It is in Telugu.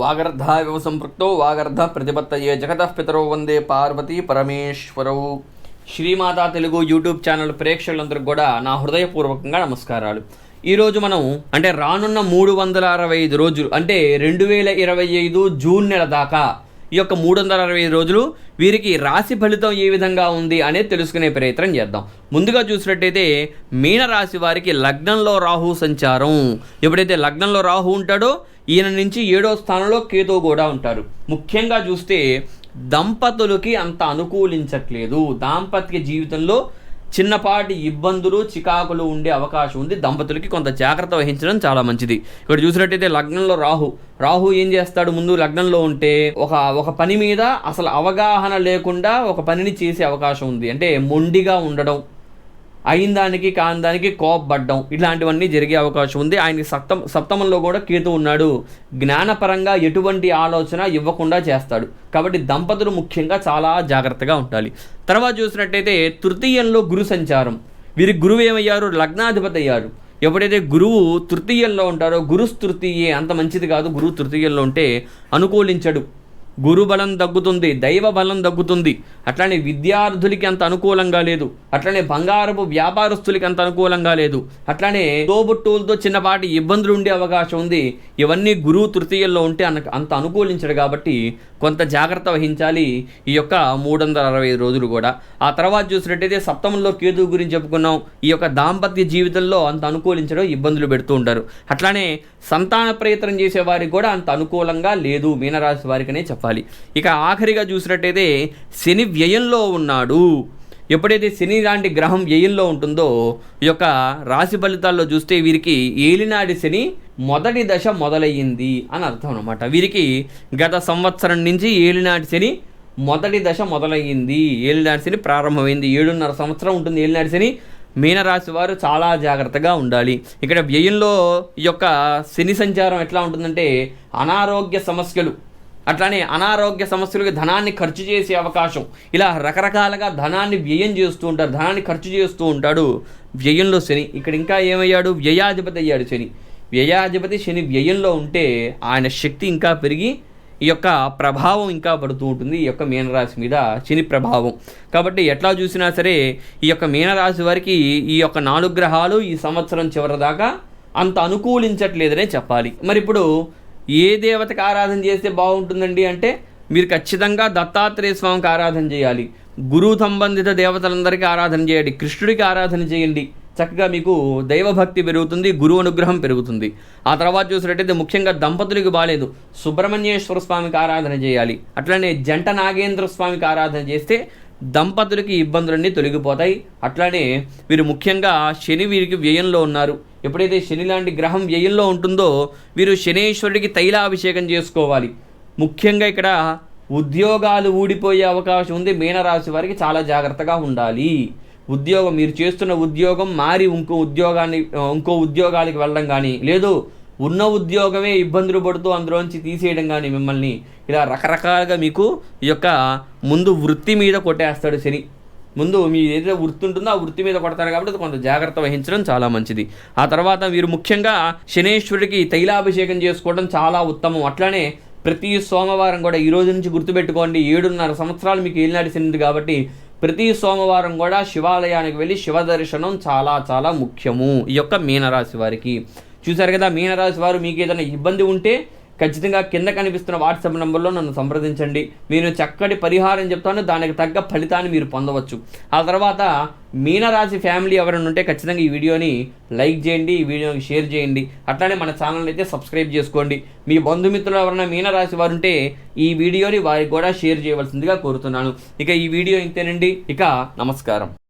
వాగర్ధావివ సంపృక్తో వాగర్ధ ప్రతిపత్తయే జగతః పితరో వందే పార్వతీ పరమేశ్వరవు శ్రీమాతా తెలుగు యూట్యూబ్ ఛానల్ ప్రేక్షకులందరికీ కూడా నా హృదయపూర్వకంగా నమస్కారాలు. ఈరోజు మనం అంటే రానున్న మూడు వందల అరవై ఐదు రోజులు అంటే రెండు వేల ఇరవై ఐదు జూన్ నెల దాకా ఈ యొక్క మూడు వందల అరవై ఐదు రోజులు వీరికి రాశి ఫలితం ఏ విధంగా ఉంది అనేది తెలుసుకునే ప్రయత్నం చేద్దాం. ముందుగా చూసినట్టయితే మీనరాశి వారికి లగ్నంలో రాహు సంచారం. ఎప్పుడైతే లగ్నంలో రాహు ఉంటాడో ఈయన నుంచి ఏడో స్థానంలో కేతువు కూడా ఉంటారు. ముఖ్యంగా చూస్తే దంపతులకి అంత అనుకూలించట్లేదు. దాంపత్య జీవితంలో చిన్నపాటి ఇబ్బందులు చికాకులు ఉండే అవకాశం ఉంది. దంపతులకి కొంత జాగ్రత్త వహించడం చాలా మంచిది. ఇక్కడ చూసినట్టయితే లగ్నంలో రాహు. రాహు ఏం చేస్తాడు? ముందు లగ్నంలో ఉంటే ఒక ఒక పని మీద అసలు అవగాహన లేకుండా ఒక పనిని చేసే అవకాశం ఉంది. అంటే మొండిగా ఉండడం. అయిన దానికి కాని దానికి కోపపడ్డం. ఇలాంటివన్నీ జరిగే అవకాశం ఉంది. ఆయనకి సప్తం సప్తమంలో కూడా కేతు ఉన్నాడు. జ్ఞానపరంగా ఎటువంటి ఆలోచన ఇవ్వకుండా చేస్తాడు. కాబట్టి దంపతులు ముఖ్యంగా చాలా జాగ్రత్తగా ఉండాలి. తర్వాత చూసినట్టయితే తృతీయంలో గురు సంచారం. వీరి గురువు ఏమయ్యారు? లగ్నాధిపతి అయ్యారు. ఎప్పుడైతే గురువు తృతీయంలో ఉంటారో గురుస్తృతీయే అంత మంచిది కాదు. గురువు తృతీయంలో ఉంటే అనుకూలించడు. గురుబలం తగ్గుతుంది దైవ బలం తగ్గుతుంది. అట్లానే విద్యార్థులకి అంత అనుకూలంగా లేదు. అట్లనే బంగారపు వ్యాపారస్తులకి అంత అనుకూలంగా లేదు. అట్లానే తోబుట్టువులతో చిన్నపాటి ఇబ్బందులు ఉండే అవకాశం ఉంది. ఇవన్నీ గురువు తృతీయంలో ఉంటే అన్న అంత అనుకూలించడు కాబట్టి కొంత జాగ్రత్త వహించాలి ఈ యొక్క మూడు వందల అరవై ఐదు రోజులు కూడా. ఆ తర్వాత చూసినట్టయితే సప్తమంలో కేతువు గురించి చెప్పుకున్నాం. ఈ యొక్క దాంపత్య జీవితంలో అంత అనుకూలించడం ఇబ్బందులు పెడుతూ ఉంటారు. అట్లానే సంతాన ప్రయత్నం చేసే వారికి కూడా అంత అనుకూలంగా లేదు మీనరాశి వారికనే చెప్పాలి. ఇక ఆఖరిగా చూసినట్టయితే శని వ్యయంలో ఉన్నాడు. ఎప్పుడైతే శని లాంటి గ్రహం వ్యయంలో ఉంటుందో ఈ యొక్క రాశి ఫలితాల్లో చూస్తే వీరికి ఏలినాడి శని మొదటి దశ మొదలయ్యింది అని అర్థం అనమాట వీరికి గత సంవత్సరం నుంచి ఏలినాటి శని మొదటి దశ మొదలయ్యింది. ఏలినాటి శని ప్రారంభమైంది. ఏడున్నర సంవత్సరం ఉంటుంది ఏలినాటి శని. మీనరాశి వారు చాలా జాగ్రత్తగా ఉండాలి. ఇక్కడ వ్యయంలో ఈ యొక్క శని సంచారం ఎట్లా ఉంటుందంటే అనారోగ్య సమస్యలు అట్లానే అనారోగ్య సమస్యలకి ధనాన్ని ఖర్చు చేసే అవకాశం. ఇలా రకరకాలుగా ధనాన్ని వ్యయం చేస్తూ ఉంటారు. ధనాన్ని ఖర్చు చేస్తూ ఉంటాడు వ్యయంలో శని. ఇక్కడ ఇంకా ఏమయ్యాడు? వ్యయాధిపతి అయ్యాడు శని. వ్యయాధిపతి శని వ్యయంలో ఉంటే ఆయన శక్తి ఇంకా పెరిగి ఈ యొక్క ప్రభావం ఇంకా పడుతూ ఉంటుంది. ఈ యొక్క మీనరాశి మీద శని ప్రభావం. కాబట్టి ఎట్లా చూసినా సరే ఈ యొక్క మీనరాశి వారికి ఈ యొక్క నాలుగు గ్రహాలు ఈ సంవత్సరం చివరి దాకా అంత అనుకూలించట్లేదనే చెప్పాలి. మరి ఇప్పుడు ఏ దేవతకి ఆరాధన చేస్తే బాగుంటుందండి అంటే మీరు ఖచ్చితంగా దత్తాత్రేయ స్వామికి ఆరాధన చేయాలి. గురువు సంబంధిత దేవతలందరికీ ఆరాధన చేయండి. కృష్ణుడికి ఆరాధన చేయండి. చక్కగా మీకు దైవభక్తి పెరుగుతుంది గురువు అనుగ్రహం పెరుగుతుంది. ఆ తర్వాత చూసినట్టయితే ముఖ్యంగా దంపతులకు బాలేదు. సుబ్రహ్మణ్యేశ్వర స్వామికి ఆరాధన చేయాలి. అట్లనే జంట నాగేంద్ర స్వామికి ఆరాధన చేస్తే దంపతులకి ఇబ్బందులన్నీ తొలగిపోతాయి. అట్లానే వీరు ముఖ్యంగా శని వీరికి వ్యయంలో ఉన్నారు. ఎప్పుడైతే శని లాంటి గ్రహం వ్యయంలో ఉంటుందో వీరు శనేశ్వరుడికి తైలాభిషేకం చేసుకోవాలి. ముఖ్యంగా ఇక్కడ ఉద్యోగాలు ఊడిపోయే అవకాశం ఉంది. మీనరాశి వారికి చాలా జాగ్రత్తగా ఉండాలి. ఉద్యోగం మీరు చేస్తున్న ఉద్యోగం మారి ఇంకో ఉద్యోగాన్ని ఇంకో ఉద్యోగానికి వెళ్ళడం కానీ లేదు ఉన్న ఉద్యోగమే ఇబ్బందులు పడుతూ అందులోంచి తీసేయడం కానీ మిమ్మల్ని ఇలా రకరకాలుగా మీకు ఈ యొక్క ముందు వృత్తి మీద కొట్టేస్తాడు శని. ముందు మీ ఏదైతే వృత్తి ఉంటుందో ఆ వృత్తి మీద కొడతారు కాబట్టి కొంత జాగ్రత్త వహించడం చాలా మంచిది. ఆ తర్వాత వీరు ముఖ్యంగా శనేశ్వరుడికి తైలాభిషేకం చేసుకోవడం చాలా ఉత్తమం. అట్లానే ప్రతి సోమవారం కూడా ఈ రోజు నుంచి గుర్తుపెట్టుకోండి ఏడున్నర సంవత్సరాలు మీకు ఏలినాటి కాబట్టి ప్రతి సోమవారం కూడా శివాలయానికి వెళ్ళి శివ దర్శనం చాలా చాలా ముఖ్యము. ఈ యొక్క మీనరాశి వారికి. చూశారు కదా మీనరాశి వారు మీకు ఏదైనా ఇబ్బంది ఉంటే ఖచ్చితంగా కింద కనిపిస్తున్న వాట్సాప్ నెంబర్లో నన్ను సంప్రదించండి. నేను చక్కటి పరిహారం చెప్తాను. దానికి తగ్గ ఫలితాన్ని మీరు పొందవచ్చు. ఆ తర్వాత మీనరాశి ఫ్యామిలీ ఎవరైనా ఉంటే ఖచ్చితంగా ఈ వీడియోని లైక్ చేయండి ఈ వీడియోని షేర్ చేయండి. అట్లానే మన ఛానల్ అయితే సబ్స్క్రైబ్ చేసుకోండి. మీ బంధుమిత్రులు ఎవరైనా మీనరాశి వారు ఉంటే ఈ వీడియోని వారికి కూడా షేర్ చేయవలసిందిగా కోరుతున్నాను. ఇక ఈ వీడియో ఇంతేనండి. ఇక నమస్కారం.